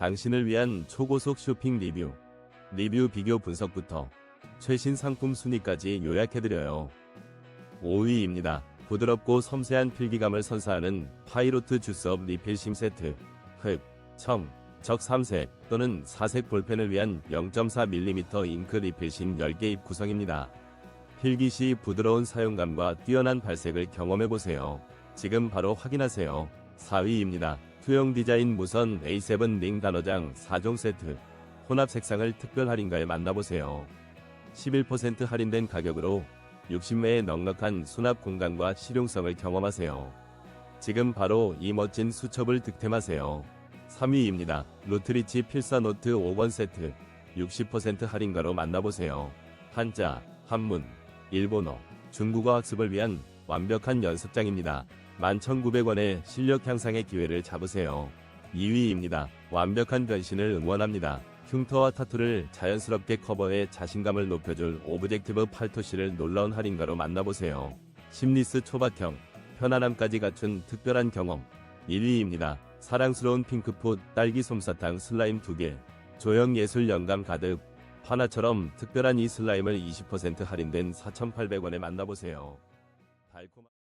당신을 위한 초고속 쇼핑 리뷰. 리뷰 비교 분석부터 최신 상품 순위까지 요약해드려요. 5위입니다. 부드럽고 섬세한 필기감을 선사하는 파이로트 주스업 리필심 세트. 흑, 청, 적 3색 또는 4색 볼펜을 위한 0.4mm 잉크 리필심 10개 입 구성입니다. 필기 시 부드러운 사용감과 뛰어난 발색을 경험해보세요. 지금 바로 확인하세요. 4위입니다. 투영 디자인 무선 A7 링 단어장 4종 세트. 혼합 색상을 특별 할인가에 만나보세요. 11% 할인된 가격으로 60매의 넉넉한 수납 공간과 실용성을 경험하세요. 지금 바로 이 멋진 수첩을 득템하세요. 3위입니다. 루트리치 필사 노트 5번 세트 60% 할인가로 만나보세요. 한자, 한문, 일본어, 중국어 학습을 위한 완벽한 연습장입니다. 11,900원의 실력 향상의 기회를 잡으세요. 2위입니다. 완벽한 변신을 응원합니다. 흉터와 타투를 자연스럽게 커버해 자신감을 높여줄 오브젝티브 팔토시를 놀라운 할인가로 만나보세요. 심리스 초박형, 편안함까지 갖춘 특별한 경험. 1위입니다. 사랑스러운 핑크풋 딸기 솜사탕 슬라임 2개. 조형 예술 영감 가득. 하나처럼 특별한 이 슬라임을 20% 할인된 4,800원에 만나보세요. 달콤한